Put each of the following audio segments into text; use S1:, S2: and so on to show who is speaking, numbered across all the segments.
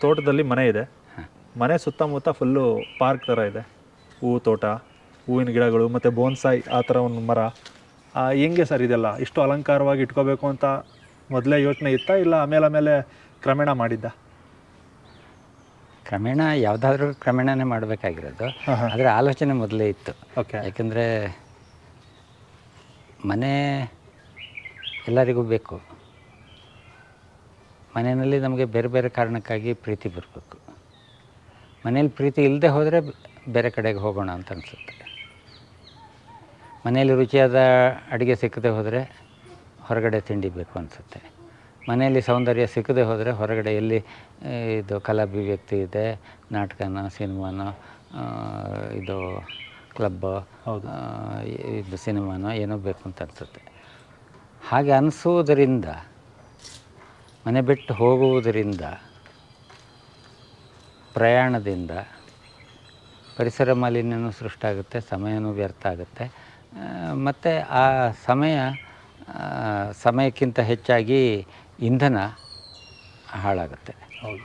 S1: ತೋಟದಲ್ಲಿ ಮನೆ ಇದೆ. ಮನೆ ಸುತ್ತಮುತ್ತ ಫುಲ್ಲು ಪಾರ್ಕ್ ಥರ ಇದೆ. ಹೂ ತೋಟ ಹೂವಿನ ಗಿಡಗಳು ಮತ್ತು ಬೋನ್ಸಾಯಿ ಆ ಥರ ಒಂದು ಮರ. ಹೆಂಗೆ ಸರ್ ಇದೆಲ್ಲ? ಇಷ್ಟು ಅಲಂಕಾರವಾಗಿ ಇಟ್ಕೋಬೇಕು ಅಂತ ಮೊದಲೇ ಯೋಚನೆ ಇತ್ತಾ ಇಲ್ಲ ಆಮೇಲೆ ಆಮೇಲೆ ಕ್ರಮೇಣ ಮಾಡಿದ್ದ?
S2: ಕ್ರಮೇಣ ಯಾವುದಾದ್ರೂ ಕ್ರಮೇಣನೇ ಮಾಡಬೇಕಾಗಿರೋದು. ಆದರೆ ಆಲೋಚನೆ ಮೊದಲೇ ಇತ್ತು.
S1: ಓಕೆ.
S2: ಯಾಕೆಂದರೆ ಮನೆ ಎಲ್ಲರಿಗೂ ಬೇಕು. ಮನೆಯಲ್ಲಿ ನಮಗೆ ಬೇರೆ ಬೇರೆ ಕಾರಣಕ್ಕಾಗಿ ಪ್ರೀತಿ ಬರಬೇಕು. ಮನೇಲಿ ಪ್ರೀತಿ ಇಲ್ಲದೆ ಹೋದರೆ ಬೇರೆ ಕಡೆಗೆ ಹೋಗೋಣ ಅಂತ ಅನಿಸುತ್ತೆ. ಮನೆಯಲ್ಲಿ ರುಚಿಯಾದ ಅಡುಗೆ ಸಿಕ್ಕದೆ ಹೋದರೆ ಹೊರಗಡೆ ತಿಂಡಿ ಬೇಕು ಅನಿಸುತ್ತೆ. ಮನೆಯಲ್ಲಿ ಸೌಂದರ್ಯ ಸಿಕ್ಕದೆ ಹೋದರೆ ಹೊರಗಡೆ ಎಲ್ಲಿ ಇದು ಕಲಾಭಿವ್ಯಕ್ತಿ ಇದೆ ನಾಟಕನ ಸಿನಿಮಾನ ಇದು ಕ್ಲಬ್
S1: ಹೌದು.
S2: ಇದು ಸಿನಿಮಾನ ಏನೋ ಬೇಕು ಅಂತ ಅನಿಸುತ್ತೆ. ಹಾಗೆ ಅನಿಸುವುದರಿಂದ ಮನೆ ಬಿಟ್ಟು ಹೋಗುವುದರಿಂದ ಪ್ರಯಾಣದಿಂದ ಪರಿಸರ ಮಾಲಿನ್ಯನೂ ಸೃಷ್ಟಾಗುತ್ತೆ ಸಮಯನೂ ವ್ಯರ್ಥ ಆಗುತ್ತೆ. ಮತ್ತು ಆ ಸಮಯ ಸಮಯಕ್ಕಿಂತ ಹೆಚ್ಚಾಗಿ ಇಂಧನ ಹಾಳಾಗುತ್ತೆ.
S1: ಹೌದು.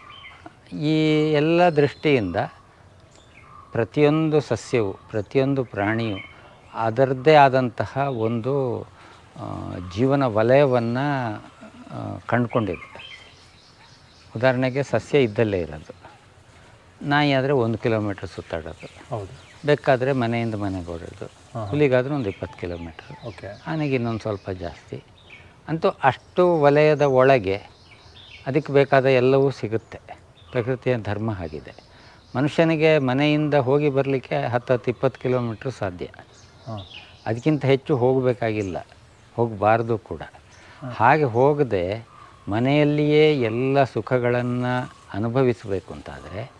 S2: ಈ ಎಲ್ಲ ದೃಷ್ಟಿಯಿಂದ ಪ್ರತಿಯೊಂದು ಸಸ್ಯವು ಪ್ರತಿಯೊಂದು ಪ್ರಾಣಿಯು ಅದರದ್ದೇ ಆದಂತಹ ಒಂದು ಜೀವನ ವಲಯವನ್ನು ಕಂಡುಕೊಂಡಿದೆ. ಉದಾಹರಣೆಗೆ ಸಸ್ಯ ಇದ್ದಲ್ಲೇ ಇರೋದು. ನಾಯಿ ಆದರೆ ಒಂದು ಕಿಲೋಮೀಟ್ರ್ ಸುತ್ತಾಡೋದು.
S1: ಹೌದು.
S2: ಬೇಕಾದರೆ ಮನೆಯಿಂದ ಮನೆಗೆ ಓಡೋದು ಹುಲಿಗಾದರೆ ಒಂದು ಇಪ್ಪತ್ತು ಕಿಲೋಮೀಟ್ರ್.
S1: ಓಕೆ.
S2: ಆನೆಗೆ ಇನ್ನೊಂದು ಸ್ವಲ್ಪ ಜಾಸ್ತಿ. ಅಂತೂ ಅಷ್ಟು ವಲಯದ ಒಳಗೆ ಅದಕ್ಕೆ ಬೇಕಾದ ಎಲ್ಲವೂ ಸಿಗುತ್ತೆ. ಪ್ರಕೃತಿಯ ಧರ್ಮ ಆಗಿದೆ ಮನುಷ್ಯನಿಗೆ ಮನೆಯಿಂದ ಹೋಗಿ ಬರಲಿಕ್ಕೆ ಹತ್ತು ಹತ್ತು ಇಪ್ಪತ್ತು ಕಿಲೋಮೀಟ್ರ್ ಸಾಧ್ಯ. ಅದಕ್ಕಿಂತ ಹೆಚ್ಚು ಹೋಗಬೇಕಾಗಿಲ್ಲ. ಹೋಗಬಾರ್ದು ಕೂಡ. ಹಾಗೆ ಹೋಗದೆ ಮನೆಯಲ್ಲಿಯೇ ಎಲ್ಲ ಸುಖಗಳನ್ನು ಅನುಭವಿಸಬೇಕು ಅಂತಾದರೆ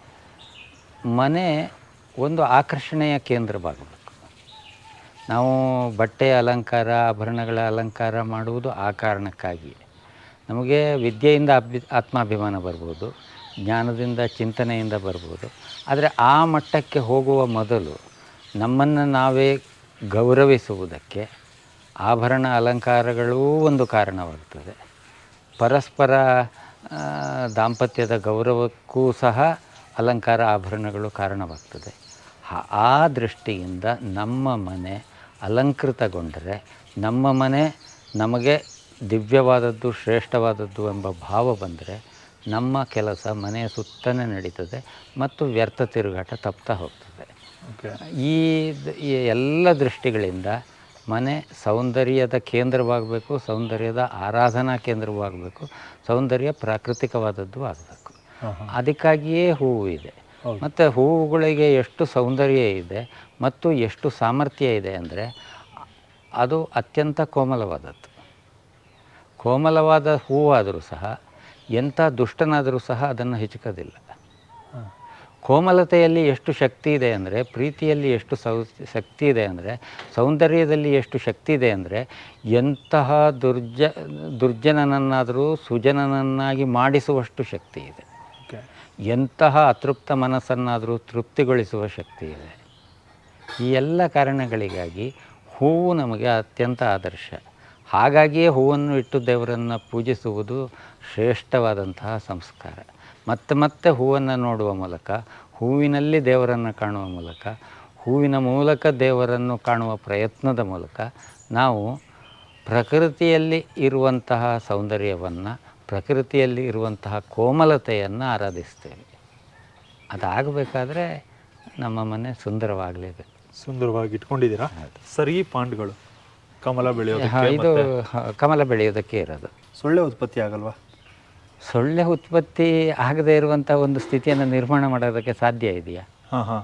S2: ಮನೆ ಒಂದು ಆಕರ್ಷಣೆಯ ಕೇಂದ್ರವಾಗಬೇಕು. ನಾವು ಬಟ್ಟೆ ಅಲಂಕಾರ, ಆಭರಣಗಳ ಅಲಂಕಾರ ಮಾಡುವುದು ಆ ಕಾರಣಕ್ಕಾಗಿ ನಮಗೆ ವಿದ್ಯೆಯಿಂದ ಅಭಿ, ಆತ್ಮಾಭಿಮಾನ ಬರ್ಬೋದು, ಜ್ಞಾನದಿಂದ, ಚಿಂತನೆಯಿಂದ ಬರ್ಬೋದು. ಆದರೆ ಆ ಮಟ್ಟಕ್ಕೆ ಹೋಗುವ ಮೊದಲು ನಮ್ಮನ್ನು ನಾವೇ ಗೌರವಿಸುವುದಕ್ಕೆ ಆಭರಣ ಅಲಂಕಾರಗಳೂ ಒಂದು ಕಾರಣವಾಗ್ತದೆ ಪರಸ್ಪರ ದಾಂಪತ್ಯದ ಗೌರವಕ್ಕೂ ಸಹ ಅಲಂಕಾರ ಆಭರಣಗಳು ಕಾರಣವಾಗ್ತದೆ. ಆ ದೃಷ್ಟಿಯಿಂದ ನಮ್ಮ ಮನೆ ಅಲಂಕೃತಗೊಂಡರೆ ನಮ್ಮ ಮನೆ ನಮಗೆ ದಿವ್ಯವಾದದ್ದು ಶ್ರೇಷ್ಠವಾದದ್ದು ಎಂಬ ಭಾವ ಬಂದರೆ ನಮ್ಮ ಕೆಲಸ ಮನೆಯ ಸುತ್ತನೇ ನಡೀತದೆ ಮತ್ತು ವ್ಯರ್ಥ ತಿರುಗಾಟ ತಪ್ತಾ ಹೋಗ್ತದೆ. ಈ ಎಲ್ಲ ದೃಷ್ಟಿಗಳಿಂದ ಮನೆ ಸೌಂದರ್ಯದ ಕೇಂದ್ರವಾಗಬೇಕು ಸೌಂದರ್ಯದ ಆರಾಧನಾ ಕೇಂದ್ರವಾಗಬೇಕು ಸೌಂದರ್ಯ ಪ್ರಾಕೃತಿಕವಾದದ್ದು ಆಗಬೇಕು. ಅದಕ್ಕಾಗಿಯೇ ಹೂವು ಇದೆ. ಮತ್ತು ಹೂವುಗಳಿಗೆ ಎಷ್ಟು ಸೌಂದರ್ಯ ಇದೆ ಮತ್ತು ಎಷ್ಟು ಸಾಮರ್ಥ್ಯ ಇದೆ ಅಂದರೆ ಅದು ಅತ್ಯಂತ ಕೋಮಲವಾದದ್ದು. ಕೋಮಲವಾದ ಹೂವಾದರೂ ಸಹ ಎಂಥ ದುಷ್ಟನಾದರೂ ಸಹ ಅದನ್ನು ಹಿಚಕೋದಿಲ್ಲ ಕೋಮಲತೆಯಲ್ಲಿ ಎಷ್ಟು ಶಕ್ತಿ ಇದೆ ಅಂದರೆ ಪ್ರೀತಿಯಲ್ಲಿ ಎಷ್ಟು ಸೌ ಶಕ್ತಿ ಇದೆ ಅಂದರೆ ಸೌಂದರ್ಯದಲ್ಲಿ ಎಷ್ಟು ಶಕ್ತಿ ಇದೆ ಅಂದರೆ ಎಂತಹ ದುರ್ಜ ದುರ್ಜನನನ್ನಾದರೂ ಸುಜನನನ್ನಾಗಿ ಮಾಡಿಸುವಷ್ಟು ಶಕ್ತಿ ಇದೆ. ಎಂತಹ ಅತೃಪ್ತ ಮನಸ್ಸನ್ನಾದರೂ ತೃಪ್ತಿಗೊಳಿಸುವ ಶಕ್ತಿ ಇದೆ. ಈ ಎಲ್ಲ ಕಾರಣಗಳಿಗಾಗಿ ಹೂವು ನಮಗೆ ಅತ್ಯಂತ ಆದರ್ಶ. ಹಾಗಾಗಿಯೇ ಹೂವನ್ನು ಇಟ್ಟು ದೇವರನ್ನು ಪೂಜಿಸುವುದು ಶ್ರೇಷ್ಠವಾದಂತಹ ಸಂಸ್ಕಾರ. ಮತ್ತೆ ಮತ್ತೆ ಹೂವನ್ನು ನೋಡುವ ಮೂಲಕ ಹೂವಿನಲ್ಲಿ ದೇವರನ್ನು ಕಾಣುವ ಮೂಲಕ ಹೂವಿನ ಮೂಲಕ ದೇವರನ್ನು ಕಾಣುವ ಪ್ರಯತ್ನದ ಮೂಲಕ ನಾವು ಪ್ರಕೃತಿಯಲ್ಲಿ ಇರುವಂತಹ ಸೌಂದರ್ಯವನ್ನು ಪ್ರಕೃತಿಯಲ್ಲಿ ಇರುವಂತಹ ಕೋಮಲತೆಯನ್ನು ಆರಾಧಿಸ್ತೇವೆ. ಅದಾಗಬೇಕಾದ್ರೆ ನಮ್ಮ ಮನೆ ಸುಂದರವಾಗಲೇಬೇಕು.
S1: ಸುಂದರವಾಗಿ ಇಟ್ಕೊಂಡಿದ್ದೀರಾ? ಸರಿ ಪಾಂಡ್ಗಳು ಕಮಲ ಬೆಳೆಯೋದು
S2: ಇದು ಕಮಲ ಬೆಳೆಯೋದಕ್ಕೆ ಇರೋದು.
S1: ಸೊಳ್ಳೆ ಉತ್ಪತ್ತಿ ಆಗಲ್ವಾ?
S2: ಸೊಳ್ಳೆ ಉತ್ಪತ್ತಿ ಆಗದೇ ಇರುವಂಥ ಒಂದು ಸ್ಥಿತಿಯನ್ನು ನಿರ್ಮಾಣ ಮಾಡೋದಕ್ಕೆ ಸಾಧ್ಯ ಇದೆಯಾ?
S1: ಹಾಂ ಹಾಂ.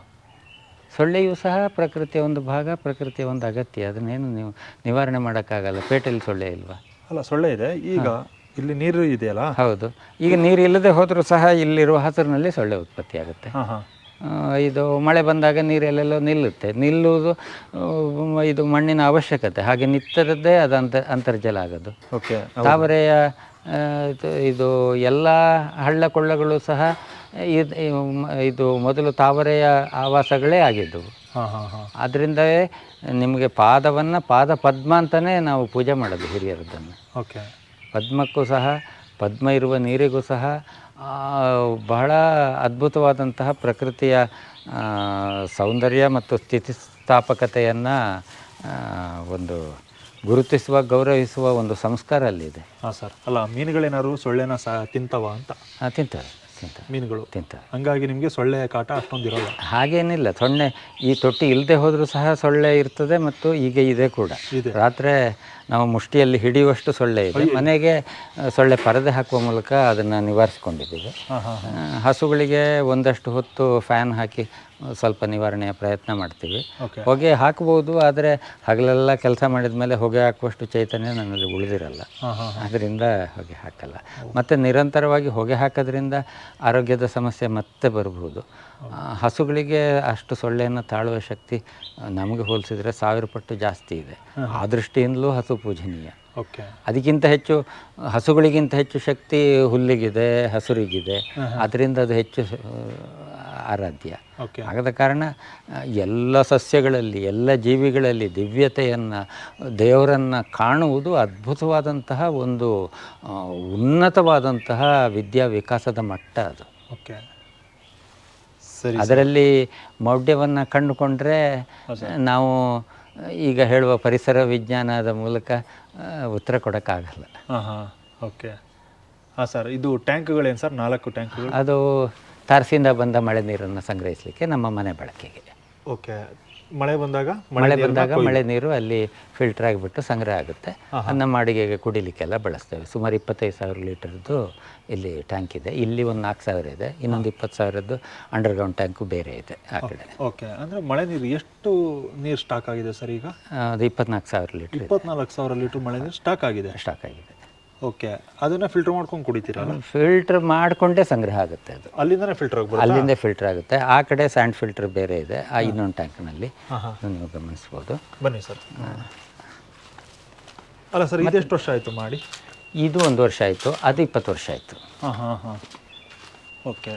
S2: ಸೊಳ್ಳೆಯೂ ಸಹ ಪ್ರಕೃತಿಯ ಒಂದು ಭಾಗ ಪ್ರಕೃತಿಯ ಒಂದು ಅಗತ್ಯ. ಅದನ್ನೇನು ನೀವು ನಿವಾರಣೆ ಮಾಡೋಕ್ಕಾಗಲ್ಲ? ಪೇಟೆಯಲ್ಲಿ ಸೊಳ್ಳೆ ಇಲ್ವಾ?
S1: ಅಲ್ಲ ಸೊಳ್ಳೆ ಇದೆ. ಈಗ ಇಲ್ಲಿ ನೀರು ಇದೆಯಲ್ಲ?
S2: ಹೌದು. ಈಗ ನೀರು ಇಲ್ಲದೆ ಹೋದರೂ ಸಹ ಇಲ್ಲಿರುವ ಹಸಿರಿನಲ್ಲಿ ಸೊಳ್ಳೆ ಉತ್ಪತ್ತಿ ಆಗುತ್ತೆ.
S1: ಹಾಂ ಹಾಂ.
S2: ಇದು ಮಳೆ ಬಂದಾಗ ನೀರೆಲ್ಲೆಲ್ಲೋ ನಿಲ್ಲುತ್ತೆ. ನಿಲ್ಲುವುದು ಇದು ಮಣ್ಣಿನ ಅವಶ್ಯಕತೆ. ಹಾಗೆ ನಿತ್ತರದ್ದೇ ಅದು ಅಂತ ಅಂತರ್ಜಲ ಆಗೋದು.
S1: ಓಕೆ
S2: ತಾವರೆಯ ಇದು- ಎಲ್ಲ ಹಳ್ಳ ಕೊಳ್ಳಗಳು ಸಹ ಇದ್- ಇದು ಮೊದಲು ತಾವರೆಯ ಆವಾಸಗಳೇ ಆಗಿದ್ದವು.
S1: ಅದರಿಂದ ಹಾಂ ಹಾಂ.
S2: ನಿಮಗೆ ಪಾದವನ್ನು ಪಾದ ಪದ್ಮ ಅಂತಲೇ ನಾವು ಪೂಜೆ ಮಾಡೋದು ಹಿರಿಯರದನ್ನು
S1: ಓಕೆ.
S2: ಪದ್ಮಕ್ಕೂ ಸಹ ಪದ್ಮ ಇರುವ ನೀರಿಗೂ ಸಹ ಬಹಳ ಅದ್ಭುತವಾದಂತಹ ಪ್ರಕೃತಿಯ ಸೌಂದರ್ಯ ಮತ್ತು ಸ್ಥಿತಿಸ್ಥಾಪಕತೆಯನ್ನು ಒಂದು ಗುರುತಿಸುವ ಗೌರವಿಸುವ ಒಂದು ಸಂಸ್ಕಾರ ಅಲ್ಲಿದೆ.
S1: ಹಾಂ ಸರ್. ಅಲ್ಲ ಮೀನುಗಳೇನಾದ್ರು ಸೊಳ್ಳೆನ ಸಹ ತಿಂತವ ಅಂತ?
S2: ಆ, ತಿಂತಾರೆ ತಿಂತಾರೆ.
S1: ಮೀನುಗಳು?
S2: ತಿಂತಾರೆ.
S1: ಹಂಗಾಗಿ ನಿಮಗೆ ಸೊಳ್ಳೆ ಕಾಟ ಅಷ್ಟೊಂದು ಇರೋಲ್ಲ
S2: ಹಾಗೇನಿಲ್ಲ. ಸೊಳ್ಳೆ ಈ ತೊಟ್ಟಿ ಇಲ್ಲದೆ ಹೋದರೂ ಸಹ ಸೊಳ್ಳೆ ಇರ್ತದೆ ಮತ್ತು ಈಗ ಇದೆ ಕೂಡ.
S1: ಇದೆ.
S2: ರಾತ್ರಿ ನಾವು ಮುಷ್ಟಿಯಲ್ಲಿ ಹಿಡಿಯುವಷ್ಟು ಸೊಳ್ಳೆ ಇದೆ. ಮನೆಗೆ ಸೊಳ್ಳೆ ಪರದೆ ಹಾಕುವ ಮೂಲಕ ಅದನ್ನು ನಿವಾರಿಸ್ಕೊಂಡಿದ್ದೀವಿ. ಹಸುಗಳಿಗೆ ಒಂದಷ್ಟು ಹೊತ್ತು ಫ್ಯಾನ್ ಹಾಕಿ ಸ್ವಲ್ಪ ನಿವಾರಣೆಯ ಪ್ರಯತ್ನ ಮಾಡ್ತೀವಿ. ಹೊಗೆ ಹಾಕ್ಬೋದು ಆದರೆ ಹಗಲೆಲ್ಲ ಕೆಲಸ ಮಾಡಿದ ಮೇಲೆ ಹೊಗೆ ಹಾಕುವಷ್ಟು ಚೈತನ್ಯ ನನ್ನಲ್ಲಿ ಉಳಿದಿರಲ್ಲ. ಅದರಿಂದ ಹೊಗೆ ಹಾಕಲ್ಲ. ಮತ್ತು ನಿರಂತರವಾಗಿ ಹೊಗೆ ಹಾಕೋದ್ರಿಂದ ಆರೋಗ್ಯದ ಸಮಸ್ಯೆ ಮತ್ತೆ ಬರಬಹುದು. ಹಸುಗಳಿಗೆ ಅಷ್ಟು ಸೊಳ್ಳೆಯನ್ನು ತಾಳುವ ಶಕ್ತಿ ನಮಗೆ ಹೋಲಿಸಿದ್ರೆ ಸಾವಿರ ಪಟ್ಟು ಜಾಸ್ತಿ ಇದೆ. ಆ ದೃಷ್ಟಿಯಿಂದಲೂ ಹಸು ಪೂಜನೀಯ.
S1: ಓಕೆ.
S2: ಅದಕ್ಕಿಂತ ಹೆಚ್ಚು ಹಸುಗಳಿಗಿಂತ ಹೆಚ್ಚು ಶಕ್ತಿ ಹುಲ್ಲಿಗಿದೆ ಹಸುರಿಗಿದೆ. ಅದರಿಂದ ಅದು ಹೆಚ್ಚು ಆರಾಧ್ಯ.
S1: ಓಕೆ.
S2: ಆಗದ ಕಾರಣ ಎಲ್ಲ ಸಸ್ಯಗಳಲ್ಲಿ ಎಲ್ಲ ಜೀವಿಗಳಲ್ಲಿ ದಿವ್ಯತೆಯನ್ನು ದೇವರನ್ನು ಕಾಣುವುದು ಅದ್ಭುತವಾದಂತಹ ಒಂದು ಉನ್ನತವಾದಂತಹ ವಿದ್ಯಾ ವಿಕಾಸದ ಮಟ್ಟ ಅದು.
S1: ಓಕೆ.
S2: ಅದರಲ್ಲಿ ಮೌಢ್ಯವನ್ನು ಕಂಡುಕೊಂಡ್ರೆ ನಾವು ಈಗ ಹೇಳುವ ಪರಿಸರ ವಿಜ್ಞಾನದ ಮೂಲಕ ಉತ್ತರ ಕೊಡೋಕ್ಕಾಗಲ್ಲ.
S1: ಹಾಂ ಹಾಂ ಓಕೆ. ಹಾಂ ಸರ್ ಇದು ಟ್ಯಾಂಕ್ಗಳೇನು ಸರ್? ನಾಲ್ಕು ಟ್ಯಾಂಕ್ಗಳು?
S2: ಅದು ತಾರಸಿಯಿಂದ ಬಂದ ಮಳೆ ನೀರನ್ನು ಸಂಗ್ರಹಿಸಲಿಕ್ಕೆ ನಮ್ಮ ಮನೆ ಬಳಕೆಗೆ.
S1: ಓಕೆ. ಮಳೆ ಬಂದಾಗ
S2: ಮಳೆ ಬಂದಾಗ ಮಳೆ ನೀರು ಅಲ್ಲಿ ಫಿಲ್ಟರ್ ಆಗಿಬಿಟ್ಟು ಸಂಗ್ರಹ ಆಗುತ್ತೆ. ಅನ್ನ ಮಾಡಿಗೆಗೆ ಕುಡಿಲಿಕ್ಕೆಲ್ಲ ಬಳಸ್ತೇವೆ. ಸುಮಾರು ಇಪ್ಪತ್ತೈದು ಸಾವಿರ ಲೀಟರ್ದು ಇಲ್ಲಿ ಟ್ಯಾಂಕ್ ಇದೆ. ಇಲ್ಲಿ ಒಂದು ನಾಲ್ಕು ಸಾವಿರ ಇದೆ. ಇನ್ನೊಂದು ಇಪ್ಪತ್ತು ಸಾವಿರದ್ದು ಅಂಡರ್ಗ್ರೌಂಡ್ ಟ್ಯಾಂಕು ಬೇರೆ ಇದೆ ಆ ಕಡೆ.
S1: ಓಕೆ. ಅಂದರೆ ಮಳೆ ನೀರು ಎಷ್ಟು ನೀರು ಸ್ಟಾಕ್ ಆಗಿದೆ ಸರ್ ಈಗ?
S2: ಅದು ಇಪ್ಪತ್ನಾಲ್ಕು ಸಾವಿರ ಲೀಟರ್
S1: ಇಪ್ಪತ್ನಾಲ್ಕು ಸಾವಿರ ಲೀಟರ್ ಮಳೆ ನೀರು ಸ್ಟಾಕ್ ಆಗಿದೆ.
S2: ಸ್ಟಾಕ್ ಆಗಿದೆ.
S1: ಓಕೆ ಅದನ್ನ ಫಿಲ್ಟರ್ ಮಾಡ್ಕೊಂಡು ಕುಡಿತೀರಲ್ಲ
S2: ಫಿಲ್ಟರ್ ಮಾಡಿಕೊಂಡೇ ಸಂಗ್ರಹ ಆಗುತ್ತೆ ಅದು.
S1: ಅಲ್ಲಿಂದನೇ ಫಿಲ್ಟರ್ ಆಗ್ಬೋದು
S2: ಅಲ್ಲಿಂದ ಫಿಲ್ಟರ್ ಆಗುತ್ತೆ. ಆ ಕಡೆ ಸ್ಯಾಂಡ್ ಫಿಲ್ಟರ್ ಬೇರೆ ಇದೆ ಆ ಇನ್ನೊಂದು ಟ್ಯಾಂಕ್ನಲ್ಲಿ ನೀವು ಗಮನಿಸ್ಬೋದು.
S1: ಬನ್ನಿ ಸರ್. ಅಲ್ಲ ಸರ್ ಇದೆಷ್ಟು ವರ್ಷ ಆಯಿತು ಮಾಡಿ?
S2: ಇದು ಒಂದು ವರ್ಷ ಆಯಿತು ಅದು ಇಪ್ಪತ್ತು ವರ್ಷ ಆಯಿತು.
S1: ಹಾಂ ಹಾಂ ಹಾಂ. ಓಕೆ.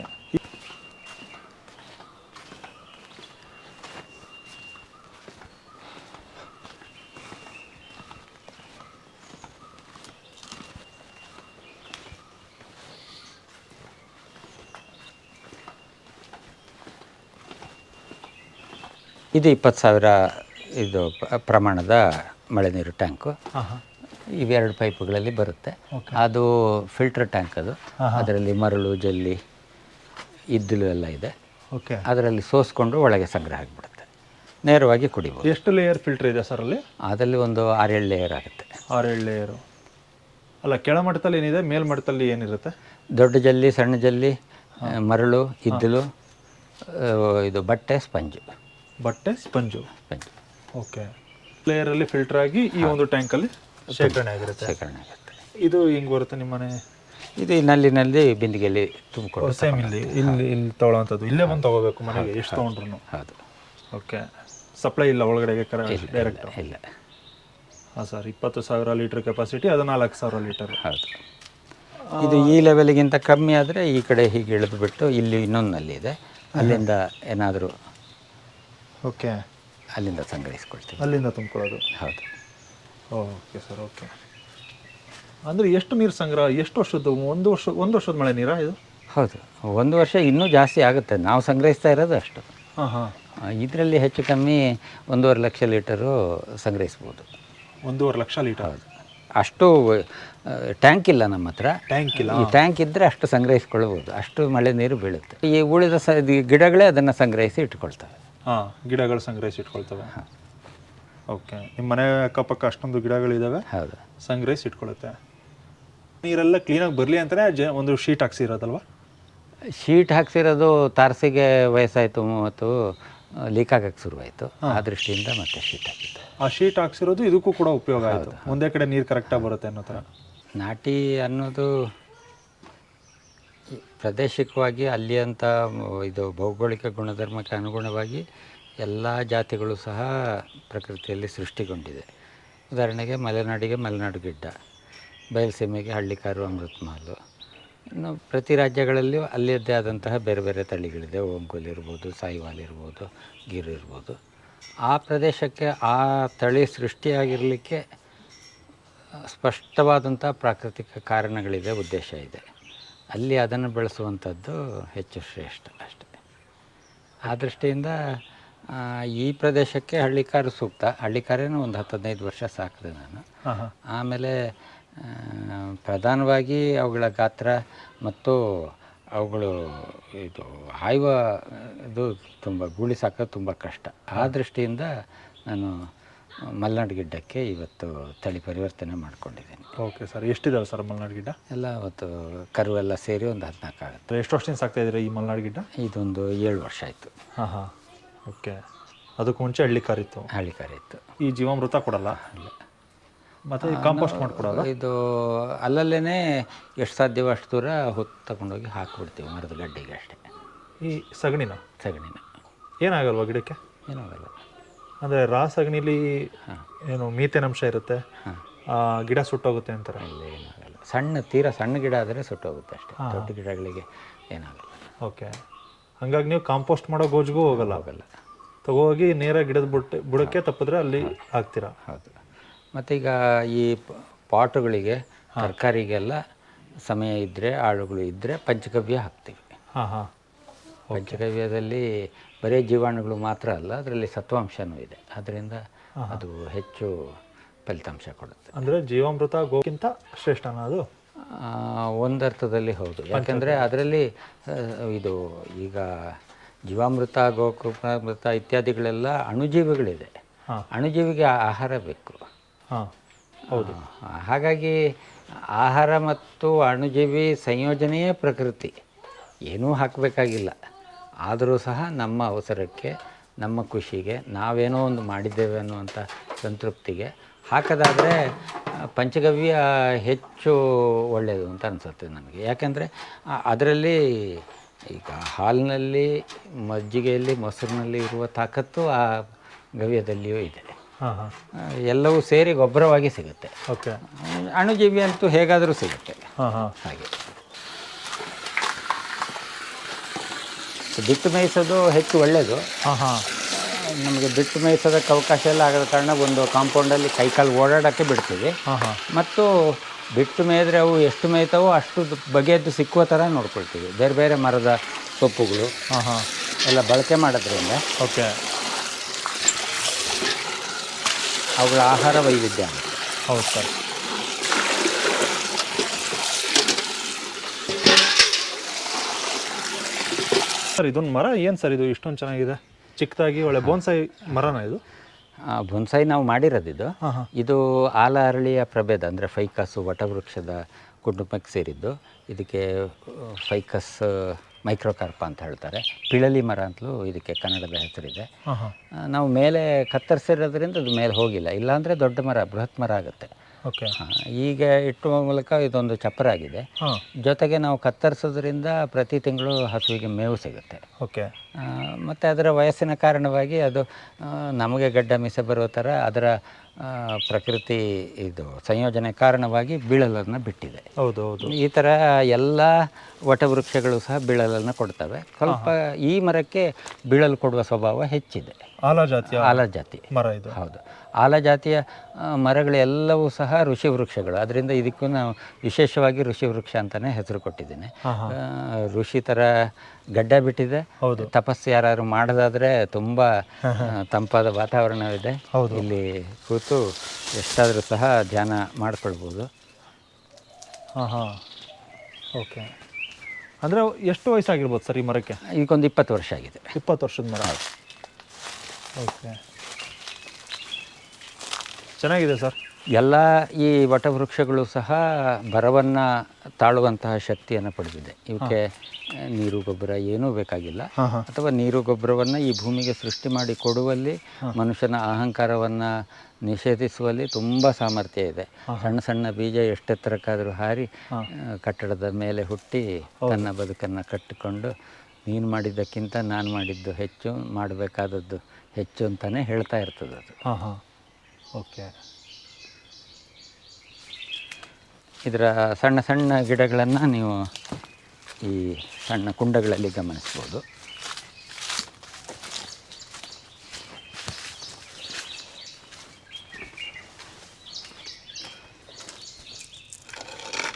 S2: ಇದು ಇಪ್ಪತ್ತು ಸಾವಿರ ಇದು ಪ- ಪ್ರಮಾಣದ ಮಳೆ ನೀರು ಟ್ಯಾಂಕು. ಇವೆರಡು ಪೈಪುಗಳಲ್ಲಿ ಬರುತ್ತೆ. ಅದು ಫಿಲ್ಟರ್ ಟ್ಯಾಂಕ್ ಅದು. ಅದರಲ್ಲಿ ಮರಳು ಜಲ್ಲಿ ಇದ್ದಲು ಎಲ್ಲ ಇದೆ.
S1: ಓಕೆ.
S2: ಅದರಲ್ಲಿ ಸೋಸ್ಕೊಂಡು ಒಳಗೆ ಸಂಗ್ರಹ ಆಗಿಬಿಡುತ್ತೆ. ನೇರವಾಗಿ ಕುಡಿಬೋದು.
S1: ಎಷ್ಟು ಲೇಯರ್ ಫಿಲ್ಟರ್ ಇದೆ ಸರ್ ಅಲ್ಲಿ?
S2: ಅದರಲ್ಲಿ ಒಂದು ಆರೇಳು ಲೇಯರ್ ಆಗುತ್ತೆ.
S1: ಆರೇಳು ಲೇಯರು ಅಲ್ಲ ಕೆಳಮಟ್ಟದಲ್ಲಿ ಏನಿದೆ ಮೇಲ್ಮಟ್ಟದಲ್ಲಿ ಏನಿರುತ್ತೆ?
S2: ದೊಡ್ಡ ಜಲ್ಲಿ ಸಣ್ಣ ಜಲ್ಲಿ ಆ, ಮರಳು ಇದ್ದಲು ಆ, ಇದು ಬಟ್ಟೆ ಸ್ಪಂಜು.
S1: ಬಟ್ಟೆ ಸ್ಪಂಜು. ಓಕೆ ಲೇಯರಲ್ಲಿ ಫಿಲ್ಟರ್ ಆಗಿ ಈ ಒಂದು ಟ್ಯಾಂಕಲ್ಲಿ ಶೇಖರಣೆ ಆಗಿರುತ್ತೆ
S2: ಶೇಖರಣೆ ಆಗುತ್ತೆ.
S1: ಇದು ಹಿಂಗೆ ಬರುತ್ತೆ ನಿಮ್ಮನೆ
S2: ಇದು ನಲ್ಲಿ ನಲ್ಲಿನಲ್ಲಿ ಬಿಂದಿಗೆಯಲ್ಲಿ ತುಂಬಿಕೊಂಡು
S1: ಸೇಮ್ ಇಲ್ಲಿ. ಇಲ್ಲಿ ಇಲ್ಲಿ ತೊಗೊಳ್ಳೋವಂಥದ್ದು ಇಲ್ಲೇ ಬಂದು ತೊಗೋಬೇಕು ಮನೆಗೆ. ಎಷ್ಟು ತೊಗೊಂಡ್ರು
S2: ಹೌದು.
S1: ಓಕೆ ಸಪ್ಲೈ ಇಲ್ಲ ಒಳಗಡೆಗೆ ಕರ ಡೈರೆಕ್ಟ್
S2: ಇಲ್ಲ
S1: ಹಾಂ ಸರ್ ಇಪ್ಪತ್ತು ಸಾವಿರ ಲೀಟ್ರ್ ಕೆಪಾಸಿಟಿ ಅದು ನಾಲ್ಕು ಸಾವಿರ ಲೀಟರ್
S2: ಹೌದು. ಇದು ಈ ಲೆವೆಲ್ಗಿಂತ ಕಮ್ಮಿ ಆದರೆ ಈ ಕಡೆ ಹೀಗೆ ಇಳಿದು ಬಿಟ್ಟು ಇಲ್ಲಿ ಇನ್ನೊಂದು ನಲ್ಲಿ ಇದೆ. ಅಲ್ಲಿಂದ ಏನಾದರೂ
S1: ಓಕೆ
S2: ಅಲ್ಲಿಂದ ಸಂಗ್ರಹಿಸ್ಕೊಳ್ತೀವಿ.
S1: ಅಲ್ಲಿಂದ ತುಂಬ್ಕೊಳ್ಳೋದು.
S2: ಹೌದು.
S1: ಓಕೆ ಸರ್ ಓಕೆ ಅಂದರೆ ಎಷ್ಟು ನೀರು ಸಂಗ್ರಹ ಎಷ್ಟು ವರ್ಷದ್ದು ಒಂದು ವರ್ಷ ಒಂದು ವರ್ಷದ ಮಳೆ ನೀರಾ ಇದು?
S2: ಹೌದು. ಒಂದು ವರ್ಷ ಇನ್ನೂ ಜಾಸ್ತಿ ಆಗುತ್ತೆ. ನಾವು ಸಂಗ್ರಹಿಸ್ತಾ ಇರೋದು ಅಷ್ಟು.
S1: ಹಾಂ ಹಾಂ.
S2: ಇದರಲ್ಲಿ ಹೆಚ್ಚು ಕಮ್ಮಿ ಒಂದೂವರೆ ಲಕ್ಷ ಲೀಟರು ಸಂಗ್ರಹಿಸ್ಬೋದು.
S1: ಒಂದೂವರೆ ಲಕ್ಷ ಲೀಟರ್?
S2: ಹೌದು. ಅಷ್ಟು ಟ್ಯಾಂಕ್ ಇಲ್ಲ ನಮ್ಮ ಹತ್ರ.
S1: ಟ್ಯಾಂಕ್ ಇಲ್ಲ.
S2: ಈ ಟ್ಯಾಂಕ್ ಇದ್ದರೆ ಅಷ್ಟು ಸಂಗ್ರಹಿಸ್ಕೊಳ್ಬೋದು. ಅಷ್ಟು ಮಳೆ ನೀರು ಬೀಳುತ್ತೆ. ಈ ಉಳಿದ ಸ ಗಿಡಗಳೇ ಅದನ್ನು ಸಂಗ್ರಹಿಸಿ ಇಟ್ಕೊಳ್ತವೆ.
S1: ಹಾಂ ಗಿಡಗಳು ಸಂಗ್ರಹಿಸಿ ಇಟ್ಕೊಳ್ತವೆ ಓಕೆ ನಿಮ್ಮ ಮನೆ ಅಕ್ಕಪಕ್ಕ ಅಷ್ಟೊಂದು ಗಿಡಗಳಿದ್ದಾವೆ
S2: ಹೌದು.
S1: ಸಂಗ್ರಹಿಸಿ ಇಟ್ಕೊಳ್ಳುತ್ತೆ ನೀರೆಲ್ಲ ಕ್ಲೀನಾಗಿ ಬರಲಿ ಅಂತಲೇ ಜ ಒಂದು ಶೀಟ್ ಹಾಕ್ಸಿರೋದಲ್ವಾ?
S2: ಶೀಟ್ ಹಾಕ್ಸಿರೋದು ತಾರಸಿಗೆ ವಯಸ್ಸಾಯಿತು ಮತ್ತು ಲೀಕ್ ಆಗಕ್ಕೆ ಶುರುವಾಯಿತು. ಆ ದೃಷ್ಟಿಯಿಂದ ಮತ್ತೆ ಶೀಟ್ ಹಾಕಿತ್ತು
S1: ಆ ಶೀಟ್ ಹಾಕ್ಸಿರೋದು ಇದಕ್ಕೂ ಕೂಡ ಉಪಯೋಗ ಆಯಿತು. ಒಂದೇ ಕಡೆ ನೀರು ಕರೆಕ್ಟಾಗಿ ಬರುತ್ತೆ ಅನ್ನೋ ಥರ.
S2: ನಾಟಿ ಅನ್ನೋದು ಪ್ರಾದೇಶಿಕವಾಗಿ ಅಲ್ಲಿಯಂಥ ಇದು ಭೌಗೋಳಿಕ ಗುಣಧರ್ಮಕ್ಕೆ ಅನುಗುಣವಾಗಿ ಎಲ್ಲ ಜಾತಿಗಳು ಸಹ ಪ್ರಕೃತಿಯಲ್ಲಿ ಸೃಷ್ಟಿಗೊಂಡಿದೆ. ಉದಾಹರಣೆಗೆ ಮಲೆನಾಡಿಗೆ ಮಲೆನಾಡು ಗಿಡ್ಡ, ಬಯಲುಸೀಮೆಗೆ ಹಳ್ಳಿಕಾರು ಅಮೃತ ಮಹಲು ಇನ್ನು ಪ್ರತಿ ರಾಜ್ಯಗಳಲ್ಲಿಯೂ ಅಲ್ಲಿಯದ್ದೇ ಆದಂತಹ ಬೇರೆ ಬೇರೆ ತಳಿಗಳಿದೆ. ಓಂಕೋಲ್ ಇರ್ಬೋದು ಸಾಯಿವಾಲ್ ಇರ್ಬೋದು, ಗಿರ್ ಇರ್ಬೋದು. ಆ ಪ್ರದೇಶಕ್ಕೆ ಆ ತಳಿ ಸೃಷ್ಟಿಯಾಗಿರಲಿಕ್ಕೆ ಸ್ಪಷ್ಟವಾದಂಥ ಪ್ರಾಕೃತಿಕ ಕಾರಣಗಳಿದೆ, ಉದ್ದೇಶ ಇದೆ. ಅಲ್ಲಿ ಅದನ್ನು ಬೆಳೆಸುವಂಥದ್ದು ಹೆಚ್ಚು ಶ್ರೇಷ್ಠ ಅಷ್ಟೇ. ಆ ದೃಷ್ಟಿಯಿಂದ ಈ ಪ್ರದೇಶಕ್ಕೆ ಹಳ್ಳಿಕಾರು ಸೂಕ್ತ. ಹಳ್ಳಿಕಾರೇನು ಒಂದು ಹತ್ತು ಹದಿನೈದು ವರ್ಷ ಸಾಕಿದೆ ನಾನು. ಆಮೇಲೆ ಪ್ರಧಾನವಾಗಿ ಅವುಗಳ ಗಾತ್ರ ಮತ್ತು ಅವುಗಳು ಇದು ಹಾಯುವ ಇದು ತುಂಬ ಗೂಳಿ ಸಾಕೋದು ತುಂಬ ಕಷ್ಟ. ಆ ದೃಷ್ಟಿಯಿಂದ ನಾನು ಮಲೆನಾಡು ಗಿಡ್ಡಕ್ಕೆ ಇವತ್ತು ತಳಿ ಪರಿವರ್ತನೆ ಮಾಡ್ಕೊಂಡಿದ್ದೀನಿ.
S1: ಓಕೆ ಸರ್ ಎಷ್ಟಿದಾವೆ ಸರ್ ಮಲ್ನಾಡು ಗಿಡ್ಡ?
S2: ಎಲ್ಲ ಅವತ್ತು ಕರುವೆಲ್ಲ ಸೇರಿ ಒಂದು ಹದಿನಾಲ್ಕು ಆಗುತ್ತೆ.
S1: ಎಷ್ಟು ವರ್ಷದಿಂದ ಸಾಕ್ತಾ ಇದ್ದೀರಾ ಈ ಮಲ್ನಾಡು ಗಿಡ್ಡ?
S2: ಇದೊಂದು ಏಳು ವರ್ಷ ಆಯಿತು.
S1: ಹಾಂ ಹಾಂ. ಓಕೆ. ಅದಕ್ಕೆ ಮುಂಚೆ ಹಳ್ಳಿ ಕಾರಿತ್ತು
S2: ಹಳ್ಳಿ ಕಾರಿತ್ತು ಇತ್ತು.
S1: ಈ ಜೀವಾಮೃತ ಕೊಡಲ್ಲ? ಮತ್ತೆ ಕಾಂಪೋಸ್ಟ್ ಮಾಡ್ಕೊಡಲ್ಲ?
S2: ಇದು ಅಲ್ಲಲ್ಲೇ ಎಷ್ಟು ಸಾಧ್ಯವೋ ಅಷ್ಟು ದೂರ ಹೊತ್ತು ತಗೊಂಡೋಗಿ ಹಾಕ್ಬಿಡ್ತೀವಿ ಮರದ ಗಡ್ಡೆಗೆ ಅಷ್ಟೇ.
S1: ಈ ಸಗಣಿನ?
S2: ಸಗಣಿನ.
S1: ಏನಾಗಲ್ವಾ ಗಿಡಕ್ಕೆ?
S2: ಏನಾಗಲ್ಲ.
S1: ಅಂದರೆ ರಾಸ್ ಅಗ್ನಿಲಿ ಏನು ಮೀಥೇನ್ ಅಂಶ ಇರುತ್ತೆ. ಗಿಡ ಸುಟ್ಟೋಗುತ್ತೆ ಅಂತಾರೆ.
S2: ಏನಾಗಲ್ಲ ಸಣ್ಣ ತೀರ ಸಣ್ಣ ಗಿಡ ಆದರೆ ಸುಟ್ಟೋಗುತ್ತೆ ಅಷ್ಟೇ. ದೊಡ್ಡ ಗಿಡಗಳಿಗೆ ಏನಾಗಲ್ಲ.
S1: ಓಕೆ. ಹಂಗಾಗಿ ನೀವು ಕಾಂಪೋಸ್ಟ್ ಮಾಡೋ ಗೋಜ್ಗೂ ಹೋಗಲ್ಲ.
S2: ಹೋಗಲ್ಲ.
S1: ತಗೋಗಿ ನೇರ ಗಿಡದ ಬುಟ್ಟ ಬುಡಕ್ಕೆ ತಪ್ಪಿದ್ರೆ ಅಲ್ಲಿ ಹಾಕ್ತೀರಾ?
S2: ಹೌದು. ಮತ್ತೀಗ ಈ ಪಾಟುಗಳಿಗೆ ತರಕಾರಿಗೆಲ್ಲ ಸಮಯ ಇದ್ದರೆ ಆಳುಗಳು ಇದ್ದರೆ ಪಂಚಗವ್ಯ ಹಾಕ್ತೀವಿ.
S1: ಹಾಂ ಹಾಂ.
S2: ಪಂಚಗವ್ಯದಲ್ಲಿ ಬರೀ ಜೀವಾಣುಗಳು ಮಾತ್ರ ಅಲ್ಲ ಅದರಲ್ಲಿ ಸತ್ವಾಂಶನೂ ಇದೆ. ಅದರಿಂದ ಅದು ಹೆಚ್ಚು ಫಲಿತಾಂಶ ಕೊಡುತ್ತೆ.
S1: ಅಂದರೆ ಜೀವಾಮೃತ ಗೋಕ್ಕಿಂತ ಶ್ರೇಷ್ಠ ಅದು?
S2: ಒಂದರ್ಥದಲ್ಲಿ ಹೌದು. ಯಾಕಂದರೆ ಅದರಲ್ಲಿ ಇದು ಈಗ ಜೀವಾಮೃತ ಗೋಕೃಪಾಮೃತ ಇತ್ಯಾದಿಗಳೆಲ್ಲ ಅಣುಜೀವಿಗಳಿದೆ. ಅಣುಜೀವಿಗೆ ಆಹಾರ ಬೇಕು.
S1: ಹೌದು.
S2: ಹಾಗಾಗಿ ಆಹಾರ ಮತ್ತು ಅಣುಜೀವಿ ಸಂಯೋಜನೆಯೇ ಪ್ರಕೃತಿ. ಏನೂ ಹಾಕಬೇಕಾಗಿಲ್ಲ. ಆದರೂ ಸಹ ನಮ್ಮ ಅವಸರಕ್ಕೆ ನಮ್ಮ ಖುಷಿಗೆ ನಾವೇನೋ ಒಂದು ಮಾಡಿದ್ದೇವೆ ಅನ್ನುವಂಥ ಸಂತೃಪ್ತಿಗೆ ಹಾಕೋದಾದರೆ ಪಂಚಗವ್ಯ ಹೆಚ್ಚು ಒಳ್ಳೆಯದು ಅಂತ ಅನಿಸುತ್ತೆ ನನಗೆ ಯಾಕೆಂದರೆ ಅದರಲ್ಲಿ ಈಗ ಹಾಲಿನಲ್ಲಿ ಮಜ್ಜಿಗೆಯಲ್ಲಿ ಮೊಸರಿನಲ್ಲಿ ಇರುವ ತಾಕತ್ತು ಆ ಗವ್ಯದಲ್ಲಿಯೂ ಇದೆ. ಎಲ್ಲವೂ ಸೇರಿ ಗೊಬ್ಬರವಾಗಿ ಸಿಗುತ್ತೆ.
S1: ಓಕೆ.
S2: ಅಣುಜೀವಿ ಅಂತೂ ಹೇಗಾದರೂ ಸಿಗುತ್ತೆ.
S1: ಹಾಂ ಹಾಂ.
S2: ಹಾಗೆ. ಬಿಟ್ಟು ಮೇಯಿಸೋದು ಹೆಚ್ಚು ಒಳ್ಳೆಯದು
S1: ಹಾಂ ಹಾಂ
S2: ನಮಗೆ ಬಿಟ್ಟು ಮೇಯಿಸೋದಕ್ಕೆ ಅವಕಾಶ ಎಲ್ಲ ಆಗದ ಕಾರಣ ಒಂದು ಕಾಂಪೌಂಡಲ್ಲಿ ಕೈಕಾಲು ಓಡಾಡೋಕ್ಕೆ ಬಿಡ್ತೀವಿ.
S1: ಹಾಂ ಹಾಂ
S2: ಮತ್ತು ಬಿಟ್ಟು ಮೇಯಿದ್ರೆ ಅವು ಎಷ್ಟು ಮೇಯ್ತಾವೋ ಅಷ್ಟು ಬಗೆಯದ್ದು ಸಿಕ್ಕುವ ಥರ ನೋಡ್ಕೊಳ್ತೀವಿ. ಬೇರೆ ಬೇರೆ ಮರದ ಸೊಪ್ಪುಗಳು
S1: ಹಾಂ ಹಾಂ
S2: ಎಲ್ಲ ಬಳಕೆ ಮಾಡೋದ್ರಿಂದ.
S1: ಓಕೆ.
S2: ಅವುಗಳ ಆಹಾರ ವೈವಿಧ್ಯ.
S1: ಹೌದು ಸರ್. ಸರ್ ಇದೊಂದು ಮರ? ಏನು ಸರ್ ಇದು? ಇಷ್ಟೊಂದು ಚೆನ್ನಾಗಿದೆ. ಚಿಕ್ಕದಾಗಿ ಒಳ್ಳೆ ಬೋನ್ಸಾಯಿ ಮರನ ಇದು?
S2: ಬೊನ್ಸಾಯಿ ನಾವು ಮಾಡಿರೋದು
S1: ಹಾಂ
S2: ಇದು ಆಲ ಅರಳಿಯ ಪ್ರಭೇದ ಅಂದರೆ ಫೈಕಸ್ಸು ವಟವೃಕ್ಷದ ಕುಟುಂಬಕ್ಕೆ ಸೇರಿದ್ದು. ಇದಕ್ಕೆ ಫೈಕಸ್ ಮೈಕ್ರೋಕಾರ್ಪ ಅಂತ ಹೇಳ್ತಾರೆ. ಪಿಳಲಿ ಮರ ಅಂತಲೂ ಇದಕ್ಕೆ ಕನ್ನಡದ ಹೆಸರಿದೆ. ನಾವು ಮೇಲೆ ಕತ್ತರಿಸಿರೋದ್ರಿಂದ ಅದು ಮೇಲೆ ಹೋಗಿಲ್ಲ. ಇಲ್ಲಾಂದರೆ ದೊಡ್ಡ ಮರ ಬೃಹತ್ ಮರ ಆಗುತ್ತೆ.
S1: ಓಕೆ
S2: ಈಗ ಇಟ್ಟುವ ಮೂಲಕ ಇದೊಂದು ಚಪ್ಪರ ಆಗಿದೆ. ಜೊತೆಗೆ ನಾವು ಕತ್ತರಿಸೋದ್ರಿಂದ ಪ್ರತಿ ತಿಂಗಳು ಹಸುವಿಗೆ ಮೇವು ಸಿಗುತ್ತೆ.
S1: ಓಕೆ
S2: ಮತ್ತು ಅದರ ವಯಸ್ಸಿನ ಕಾರಣವಾಗಿ ಅದು ನಮಗೆ ಗಡ್ಡ ಮೀಸೆ ಬರೋ ಥರ ಅದರ ಪ್ರಕೃತಿ ಇದು ಸಂಯೋಜನೆ ಕಾರಣವಾಗಿ ಬೀಳಲನ್ನು ಬಿಟ್ಟಿದೆ.
S1: ಹೌದು ಹೌದು
S2: ಈ ಥರ ಎಲ್ಲ ವಟವೃಕ್ಷಗಳು ಸಹ ಬೀಳಲನ್ನು ಕೊಡ್ತವೆ. ಸ್ವಲ್ಪ ಈ ಮರಕ್ಕೆ ಬೀಳಲು ಕೊಡುವ ಸ್ವಭಾವ ಹೆಚ್ಚಿದೆ.
S1: ಆಲ ಆಲಜಾತಿ.
S2: ಆಲ ಜಾತಿ
S1: ಮರ ಇದು.
S2: ಹೌದು. ಆಲ ಜಾತಿಯ ಆ, ಮರಗಳೆಲ್ಲವೂ ಸಹ ಋಷಿ ವೃಕ್ಷಗಳು ಅದರಿಂದ ಇದಕ್ಕೂ ನಾವು ವಿಶೇಷವಾಗಿ ಋಷಿ ವೃಕ್ಷ ಅಂತಲೇ ಹೆಸರು ಕೊಟ್ಟಿದ್ದೀನಿ. ಋಷಿ ಥರ ಗಡ್ಡ ಬಿಟ್ಟಿದೆ.
S1: ಹೌದು.
S2: ತಪಸ್ಸು ಯಾರು ಮಾಡೋದಾದ್ರೆ ತುಂಬ ತಂಪಾದ ವಾತಾವರಣವಿದೆ.
S1: ಹೌದು.
S2: ಇಲ್ಲಿ ಕೂತು ಎಷ್ಟಾದರೂ ಸಹ ಧ್ಯಾನ ಮಾಡಿಕೊಳ್ಬೋದು.
S1: ಹಾಂ ಹಾಂ. ಓಕೆ. ಅಂದರೆ ಎಷ್ಟು ವಯಸ್ಸಾಗಿರ್ಬೋದು ಸರ್ ಈ ಮರಕ್ಕೆ?
S2: ಈಗೊಂದು ಇಪ್ಪತ್ತು ವರ್ಷ ಆಗಿದೆ.
S1: ಇಪ್ಪತ್ತು ವರ್ಷದ ಮರ. ಓಕೆ. ಚೆನ್ನಾಗಿದೆ ಸರ್.
S2: ಎಲ್ಲ ಈ ವಟವೃಕ್ಷಗಳು ಸಹ ಬರವನ್ನು ತಾಳುವಂತಹ ಶಕ್ತಿಯನ್ನು ಪಡೆದಿದೆ. ಇವಕ್ಕೆ ನೀರು ಗೊಬ್ಬರ ಏನೂ ಬೇಕಾಗಿಲ್ಲ. ಅಥವಾ ನೀರು ಗೊಬ್ಬರವನ್ನು ಈ ಭೂಮಿಗೆ ಸೃಷ್ಟಿ ಮಾಡಿ ಕೊಡುವಲ್ಲಿ ಮನುಷ್ಯನ ಅಹಂಕಾರವನ್ನು ನಿಷೇಧಿಸುವಲ್ಲಿ ತುಂಬ ಸಾಮರ್ಥ್ಯ ಇದೆ. ಸಣ್ಣ ಸಣ್ಣ ಬೀಜ ಎಷ್ಟೆತ್ತರಕ್ಕಾದರೂ ಹಾರಿ ಕಟ್ಟಡದ ಮೇಲೆ ಹುಟ್ಟಿ ತನ್ನ ಬದುಕನ್ನು ಕಟ್ಟಿಕೊಂಡು ನೀನು ಮಾಡಿದ್ದಕ್ಕಿಂತ ನಾನು ಮಾಡಿದ್ದು ಹೆಚ್ಚು ಮಾಡಬೇಕಾದದ್ದು ಹೆಚ್ಚು ಅಂತಲೇ ಹೇಳ್ತಾ ಇರ್ತದೆ ಅದು
S1: ಓಕೆ.
S2: ಇದರ ಸಣ್ಣ ಸಣ್ಣ ಗಿಡಗಳನ್ನು ನೀವು ಈ ಸಣ್ಣ ಕುಂಡಗಳಲ್ಲಿ ಗಮನಿಸ್ಬೋದು.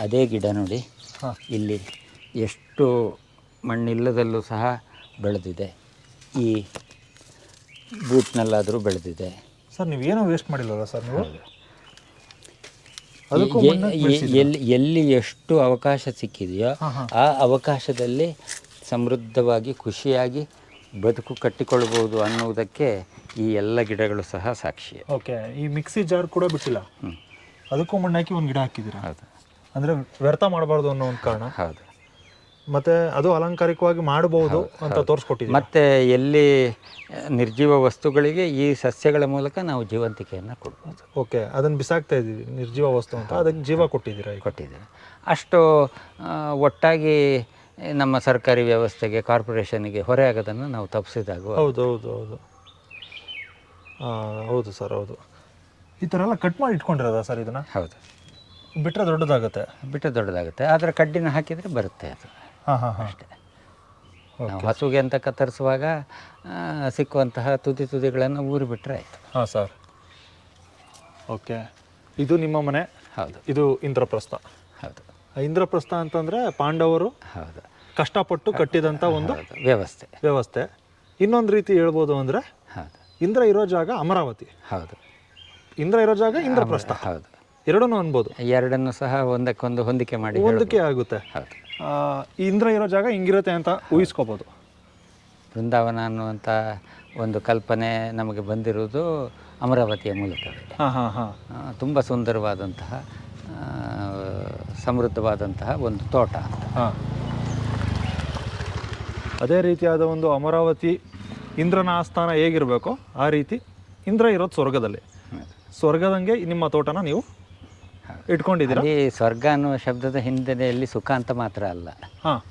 S2: ಅದೇ ಗಿಡ ನೋಡಿ ಇಲ್ಲಿ ಎಷ್ಟು ಮಣ್ಣಿಲ್ಲದಲ್ಲೂ ಸಹ ಬೆಳೆದಿದೆ. ಈ ಬೂಟ್ನಲ್ಲಾದರೂ ಬೆಳೆದಿದೆ.
S1: ಸರ್ ನೀವೇನು ವೇಸ್ಟ್ ಮಾಡಿಲ್ಲಲ್ಲ ಸರ್ ನೀವು?
S2: ಎಲ್ಲಿ ಎಲ್ಲಿ ಎಷ್ಟು ಅವಕಾಶ ಸಿಕ್ಕಿದೆಯೋ ಆ ಅವಕಾಶದಲ್ಲಿ ಸಮೃದ್ಧವಾಗಿ ಖುಷಿಯಾಗಿ ಬದುಕು ಕಟ್ಟಿಕೊಳ್ಬೋದು ಅನ್ನುವುದಕ್ಕೆ ಈ ಎಲ್ಲ ಗಿಡಗಳು ಸಹ ಸಾಕ್ಷಿ
S1: ಓಕೆ ಈ ಮಿಕ್ಸಿ ಜಾರ್ ಕೂಡ ಬಿಟ್ಟಿಲ್ಲ. ಅದಕ್ಕೂ ಮಣ್ಣಾಕಿ ಒಂದು ಗಿಡ ಹಾಕಿದ್ದೀರಾ?
S2: ಹೌದು.
S1: ಅಂದರೆ ವ್ಯರ್ಥ ಮಾಡಬಾರ್ದು ಅನ್ನೋ ಒಂದು ಕಾರಣ?
S2: ಹೌದು.
S1: ಮತ್ತೆ ಅದು ಅಲಂಕಾರಿಕವಾಗಿ ಮಾಡಬಹುದು ಅಂತ ತೋರಿಸ್ಕೊಟ್ಟಿದ್ದೀವಿ.
S2: ಮತ್ತೆ ಎಲ್ಲಿ ನಿರ್ಜೀವ ವಸ್ತುಗಳಿಗೆ ಈ ಸಸ್ಯಗಳ ಮೂಲಕ ನಾವು ಜೀವಂತಿಕೆಯನ್ನು ಕೊಡ್ಬೋದು.
S1: ಓಕೆ ಅದನ್ನು ಬಿಸಾಕ್ತಾ ಇದ್ದೀವಿ ನಿರ್ಜೀವ ವಸ್ತು ಅಂತ. ಅದಕ್ಕೆ ಜೀವ ಕೊಟ್ಟಿದ್ದೀರಾ ಈಗ?
S2: ಕೊಟ್ಟಿದ್ದೇವೆ. ಅಷ್ಟು ಆ, ಒಟ್ಟಾಗಿ ನಮ್ಮ ಸರ್ಕಾರಿ ವ್ಯವಸ್ಥೆಗೆ ಕಾರ್ಪೊರೇಷನ್ಗೆ ಹೊರೆ ಆಗೋದನ್ನು ನಾವು ತಪ್ಪಿಸಿದಾಗ
S1: ಹೌದು ಹೌದು ಹೌದು. ಆ, ಹೌದು ಸರ್ ಹೌದು. ಈ ಥರ ಎಲ್ಲ ಕಟ್ ಮಾಡಿ ಇಟ್ಕೊಂಡಿರೋದಾ ಸರ್ ಇದನ್ನ?
S2: ಹೌದು.
S1: ಬಿಟ್ಟರೆ ದೊಡ್ಡದಾಗುತ್ತೆ.
S2: ಬಿಟ್ಟರೆ ದೊಡ್ಡದಾಗುತ್ತೆ. ಆದರೆ ಕಡ್ಡಿನ ಹಾಕಿದರೆ ಬರುತ್ತೆ ಅದು. ಅಷ್ಟೇ. ನಾವು ಹಸುಗೆ ಅಂತ ಕತ್ತರಿಸುವಾಗ ಸಿಕ್ಕುವಂತಹ ತುದಿ ತುದಿಗಳನ್ನು ಊರಿ ಬಿಟ್ಟರೆ ಆಯಿತು.
S1: ಹಾಂ ಸರ್. ಓಕೆ ಇದು ನಿಮ್ಮ ಮನೆ?
S2: ಹೌದು.
S1: ಇದು ಇಂದ್ರಪ್ರಸ್ಥ.
S2: ಹೌದು.
S1: ಇಂದ್ರಪ್ರಸ್ಥ ಅಂತಂದರೆ ಪಾಂಡವರು
S2: ಹೌದು.
S1: ಕಷ್ಟಪಟ್ಟು ಕಟ್ಟಿದಂಥ ಒಂದು
S2: ವ್ಯವಸ್ಥೆ.
S1: ವ್ಯವಸ್ಥೆ. ಇನ್ನೊಂದು ರೀತಿ ಹೇಳ್ಬೋದು ಅಂದರೆ
S2: ಹೌದು.
S1: ಇಂದ್ರ ಇರೋ ಜಾಗ ಅಮರಾವತಿ.
S2: ಹೌದು.
S1: ಇಂದ್ರ ಇರೋ ಜಾಗ ಇಂದ್ರಪ್ರಸ್ಥ.
S2: ಹೌದು.
S1: ಎರಡನ್ನೂ ಅನ್ಬೋದು.
S2: ಎರಡನ್ನು ಸಹ ಒಂದಕ್ಕೊಂದು ಹೊಂದಿಕೆ ಮಾಡಿ
S1: ಹೊಂದಿಕೆ ಆಗುತ್ತೆ.
S2: ಹೌದು.
S1: ಇಂದ್ರ ಇರೋ ಜಾಗ ಹಿಂಗಿರುತ್ತೆ ಅಂತ ಊಹಿಸ್ಕೋಬೋದು.
S2: ಬೃಂದಾವನ ಅನ್ನುವಂಥ ಒಂದು ಕಲ್ಪನೆ ನಮಗೆ ಬಂದಿರುವುದು ಅಮರಾವತಿಯ ಮೂಲಕ.
S1: ಹಾಂ ಹಾಂ ಹಾಂ.
S2: ತುಂಬ ಸುಂದರವಾದಂತಹ ಸಮೃದ್ಧವಾದಂತಹ ಒಂದು ತೋಟ ಅಂತ.
S1: ಹಾಂ. ಅದೇ ರೀತಿಯಾದ ಒಂದು ಅಮರಾವತಿ ಇಂದ್ರನ ಆಸ್ಥಾನ ಹೇಗಿರಬೇಕೋ ಆ ರೀತಿ ಇಂದ್ರ ಇರೋದು ಸ್ವರ್ಗದಲ್ಲಿ. ಸ್ವರ್ಗದಂಗೆ ನಿಮ್ಮ ತೋಟನ ನೀವು ಇಟ್ಕೊಂಡಿದ್ದೀರಾ?
S2: ಈ ಸ್ವರ್ಗ ಅನ್ನುವ ಶಬ್ದದ ಹಿನ್ನೆಲೆಯಲ್ಲಿ ಸುಖ ಅಂತ ಮಾತ್ರ ಅಲ್ಲ.
S1: ಹಾಂ.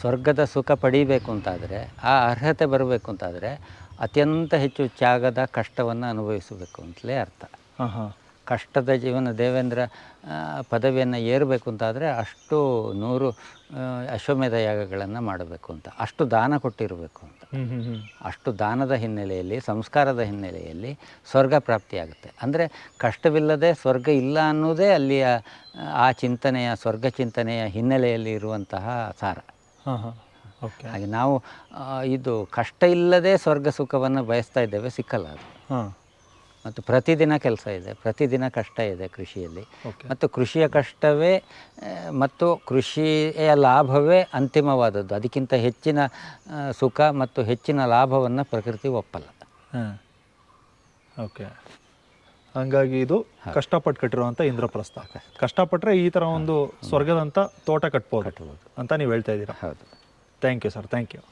S2: ಸ್ವರ್ಗದ ಸುಖ ಪಡೀಬೇಕು ಅಂತಾದರೆ ಆ ಅರ್ಹತೆ ಬರಬೇಕು ಅಂತಾದರೆ ಅತ್ಯಂತ ಹೆಚ್ಚು ತ್ಯಾಗದ ಕಷ್ಟವನ್ನು ಅನುಭವಿಸಬೇಕು ಅಂತಲೇ ಅರ್ಥ.
S1: ಹಾಂ ಹಾಂ.
S2: ಕಷ್ಟದ ಜೀವನ ದೇವೇಂದ್ರ ಪದವಿಯನ್ನು ಏರಬೇಕು ಅಂತಾದರೆ ಅಷ್ಟು ನೂರು ಅಶ್ವಮೇಧ ಯಾಗಗಳನ್ನು ಮಾಡಬೇಕು ಅಂತ ಅಷ್ಟು ದಾನ ಕೊಟ್ಟಿರಬೇಕು ಅಷ್ಟು ದಾನದ ಹಿನ್ನೆಲೆಯಲ್ಲಿ ಸಂಸ್ಕಾರದ ಹಿನ್ನೆಲೆಯಲ್ಲಿ ಸ್ವರ್ಗ ಪ್ರಾಪ್ತಿಯಾಗುತ್ತೆ. ಅಂದರೆ ಕಷ್ಟವಿಲ್ಲದೆ ಸ್ವರ್ಗ ಇಲ್ಲ ಅನ್ನೋದೇ ಅಲ್ಲಿಯ ಆ, ಚಿಂತನೆಯ ಸ್ವರ್ಗ ಚಿಂತನೆಯ ಹಿನ್ನೆಲೆಯಲ್ಲಿ ಇರುವಂತಹ ಸಾರ. ಹಾಗೆ ನಾವು ಇದು ಕಷ್ಟ ಇಲ್ಲದೆ ಸ್ವರ್ಗ ಸುಖವನ್ನು ಬಯಸ್ತಾ ಇದ್ದೇವೆ ಸಿಕ್ಕಲ್ಲ ಅದು.
S1: ಹಾಂ.
S2: ಮತ್ತು ಪ್ರತಿದಿನ ಕೆಲಸ ಇದೆ. ಪ್ರತಿದಿನ ಕಷ್ಟ ಇದೆ ಕೃಷಿಯಲ್ಲಿ.
S1: ಓಕೆ
S2: ಮತ್ತು ಕೃಷಿಯ ಕಷ್ಟವೇ ಮತ್ತು ಕೃಷಿಯ ಲಾಭವೇ ಅಂತಿಮವಾದದ್ದು. ಅದಕ್ಕಿಂತ ಹೆಚ್ಚಿನ ಸುಖ ಮತ್ತು ಹೆಚ್ಚಿನ ಲಾಭವನ್ನು ಪ್ರಕೃತಿ ಒಪ್ಪಲ್ಲ.
S1: ಹಾಂ. ಓಕೆ ಹಂಗಾಗಿ ಇದು ಕಷ್ಟಪಟ್ಟು ಕಟ್ಟಿರುವಂಥ ಇಂದ್ರಪ್ರಸ್ಥ. ಕಷ್ಟಪಟ್ಟರೆ ಈ ಥರ ಒಂದು ಸ್ವರ್ಗದಂಥ ತೋಟ ಕಟ್ಬೋದು
S2: ಕಟ್ಬೋದು.
S1: ಅಂತ ನೀವು ಹೇಳ್ತಾ ಇದ್ದೀರಾ?
S2: ಹೌದು.
S1: Thank you sir thank you